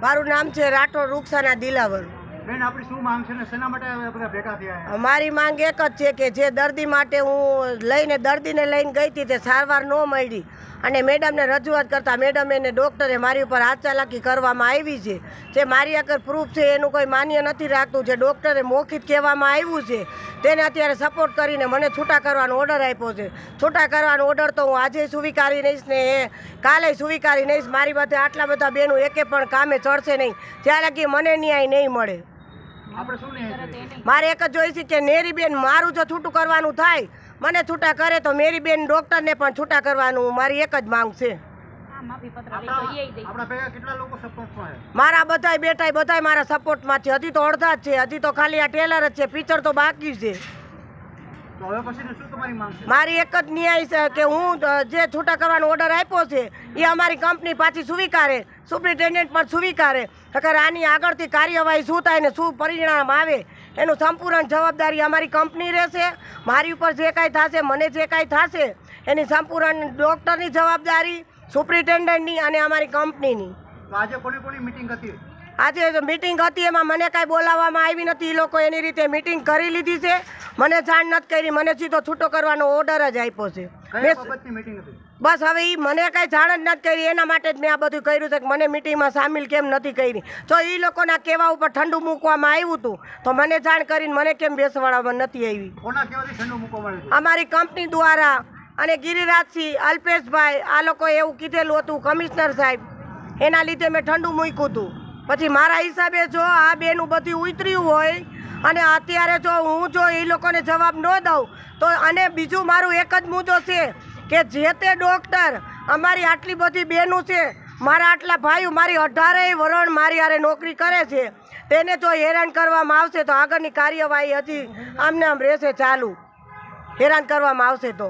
મારું નામ છે રાઠોડ રૂક્ષાના દિલાવર. બેન માંગ છે ને? શેના માટે આ ભેગા થયા છે? મારી માંગ એક જ છે કે જે દર્દી માટે હું લઈને દર્દીને લઈને ગઈ હતી તે સારવાર ન મળી. અને મેડમને રજૂઆત કરતા મેડમ એને ડૉક્ટરે મારી ઉપર હાથ કરવામાં આવી છે. જે મારી આગળ પ્રૂફ છે, એનું કોઈ માન્ય નથી રાખતું. જે ડૉક્ટરે મોખિત કહેવામાં આવ્યું છે, તેને અત્યારે સપોર્ટ કરીને મને છૂટા કરવાનો ઓર્ડર આપ્યો છે. છૂટા કરવાનો ઓર્ડર તો હું આજે સ્વીકારી નહીશ ને એ કાલે સ્વીકારી નહીશ મારી પાસે આટલા બધા બેનું એકે પણ કામે ચડશે નહીં. ત્યાં લગી મને ન્યાય નહીં મળે. મારે એક જ જોઈ છે કે નેરીબેન મારું જો છૂટું કરવાનું થાય મને છૂટા કરે તો મેરીબેન ડૉક્ટરને પણ છૂટા કરવાનું મારી એક જ માંગ છે. મારા બધાય બેટા બધાય મારા સપોર્ટમાં છે. હજી તો અડધા જ છે હજી તો ખાલી આ ટેલર જ છે પિક્ચર તો બાકી છે તો હવે પછીની શું તમારી માંગ છે મારી એક જ ન્યાય છે કે હું જે છૂટા કરવાનો ઓર્ડર આપ્યો છે એ અમારી કંપની પાછી સ્વીકારે સુપ્રિન્ટેન્ડન્ટ પણ સ્વીકારે. અગર આની આગળથી કાર્યવાહી શું થાય ને શું પરિણામ આવે એનું સંપૂર્ણ જવાબદારી અમારી કંપની રહેશે. મારી ઉપર જે કાંઈ થશે મને જે કાંઈ થશે એની સંપૂર્ણ ડૉક્ટરની જવાબદારી સુપ્રિન્ટેન્ડન્ટની અને અમારી કંપનીની આજે કોની કોની મિટિંગ હતી? આજે મિટિંગ હતી એમાં મને કાંઈ બોલાવવામાં આવી નથી. એ લોકો એની રીતે મિટિંગ કરી લીધી છે. મને જાણ નથી કરી મને સીધો છૂટો કરવાનો ઓર્ડર જ આપ્યો છે. બસ હવે એ મને કાંઈ જાણ જ નથી કરી એના માટે જ મેં આ બધું કર્યું છે કે મને મિટિંગમાં સામેલ કેમ નથી કરી. જો એ લોકોના કહેવા ઉપર ઠંડુ મૂકવામાં આવ્યું હતું તો મને જાણ કરીને મને કેમ બેસવાડવામાં નથી આવી? અમારી કંપની દ્વારા અને ગિરિરાજસિંહ અલ્પેશભાઈ આ લોકોએ એવું કીધેલું હતું કમિશનર સાહેબ એના લીધે મેં ઠંડુ મૂક્યું હતું. પછી મારા હિસાબે જો આ બેનું બધું ઉતર્યું હોય અને અત્યારે જો હું જો એ લોકોને જવાબ ન દઉં, તો અને બીજું મારું એક જ મુદ્દો છે કે જે તે ડૉક્ટર અમારી આટલી બધી બહેનું છે, મારા આટલા ભાઈઓ, મારી અઢારેય વરણ મારી હારે નોકરી કરે છે, તેને જો હેરાન કરવામાં આવશે તો આગળની કાર્યવાહી હજી આમને આમ રહેશે ચાલુ. હેરાન કરવામાં આવશે તો.